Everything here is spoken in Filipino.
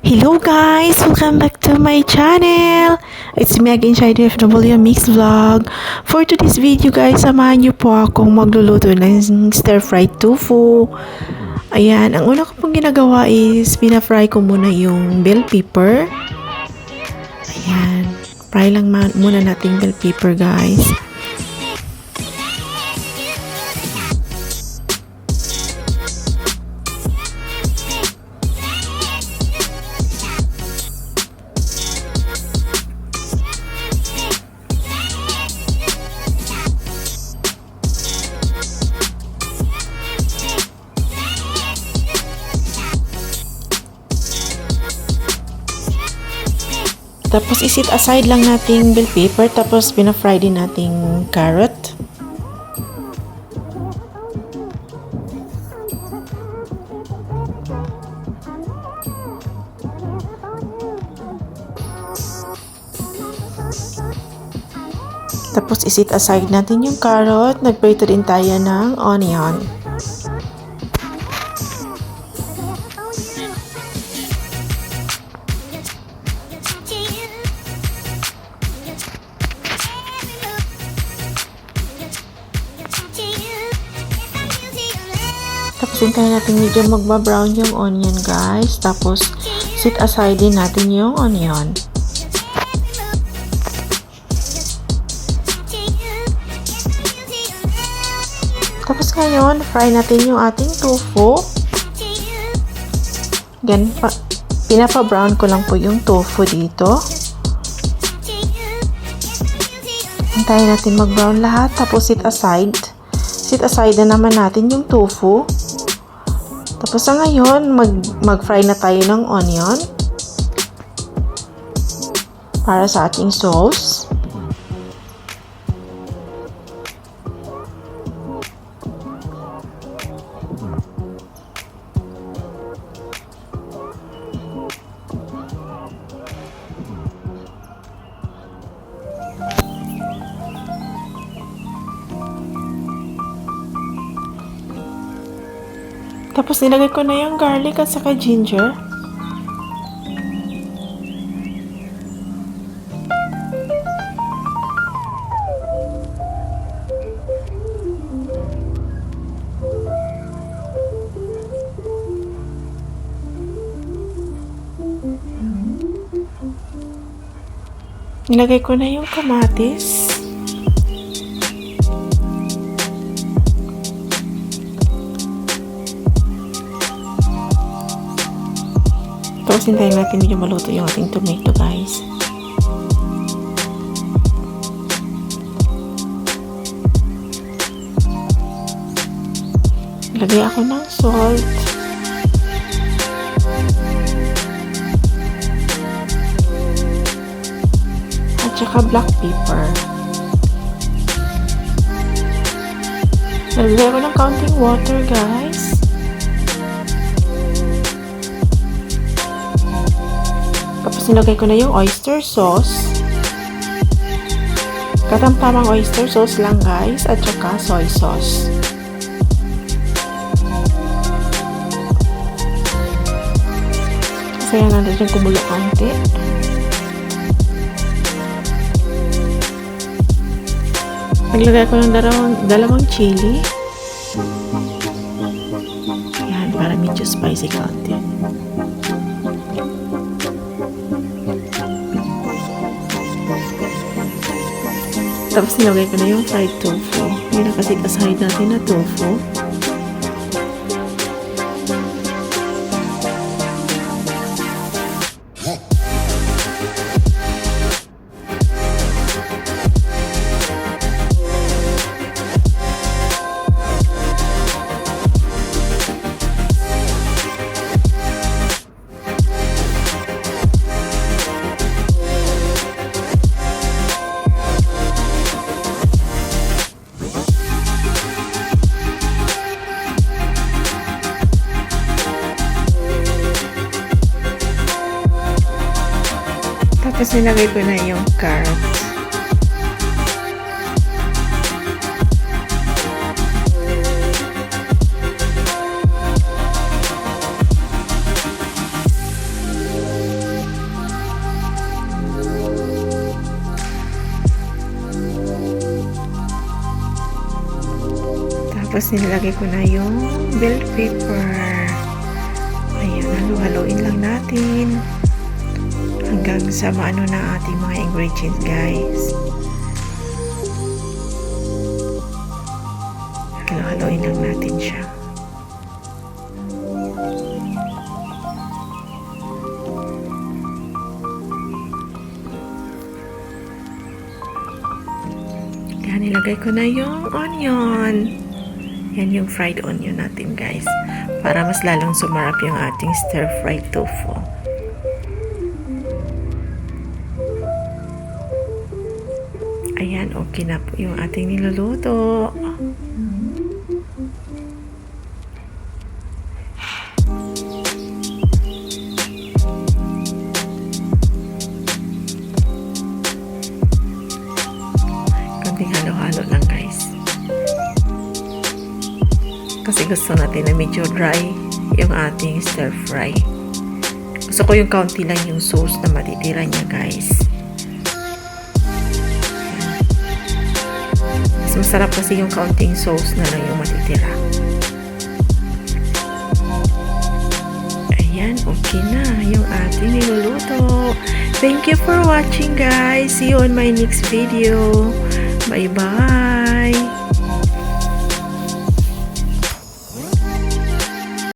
Hello guys! Welcome back to my channel! It's me again, Shiny FW Mix Vlog. For today's video guys, samahan niyo po akong magluluto ng stir-fried tofu. Ayan, ang una ko pong ginagawa is pina-fry ko muna yung bell pepper. Ayan, fry lang muna natin bell pepper guys. Tapos isit aside lang nating bell pepper tapos pina-fry din nating carrot. Tapos isit aside natin yung carrot. Nagprito din tayo ng onion. Tapos hintayin natin medyo magba-brown yung onion guys. Tapos sit aside din natin yung onion. Tapos ngayon, fry natin yung ating tofu. Again, pa, pinapa-brown ko lang po yung tofu dito. Hintayin natin mag-brown lahat. Tapos sit aside. Sit aside na naman natin yung tofu. Tapos sa ngayon, mag, mag-fry na tayo ng onion. Para sa ating sauce. Tapos nilagay ko na yung garlic at saka ginger. Nilagay ko na yung kamatis. Tapos hintayin natin medyo maluto yung ating tomato guys. Lagay ako ng salt. At saka black pepper. Lagay ko ng counting water guys. Tapos nilagay ko na yung oyster sauce. Katamtamang oyster sauce lang guys at saka soy sauce. Kaya natin yung kumulo konti. Naglagay ko ng dalawang, dalawang chili. Yan, para medyo spicy konti. Tapos nilagay ko na yung fried tofu. Yung nakasit aside natin na tofu. Tapos nilagay ko na yung carrots. Tapos nilagay ko na yung bell paper. Ayan, halo-haloin lang natin. Hanggang sa maano na ating mga ingredients, guys. Halo-haloin lang natin siya. Yan, nilagay ko na yung onion. Yan yung fried onion natin, guys. Para mas lalong sumarap yung ating stir-fried tofu. Okay na po yung ating niluluto. Konting halo-halo lang, guys. Kasi gusto natin na medyo dry yung ating stir fry. Gusto ko yung kaunti lang yung sauce na matitira niya, guys. Mas masarap kasi yung kaunting sauce na lang yung matitira. Ayan, okay na yung ating niluluto. Thank you for watching, guys. See you on my next video. Bye-bye.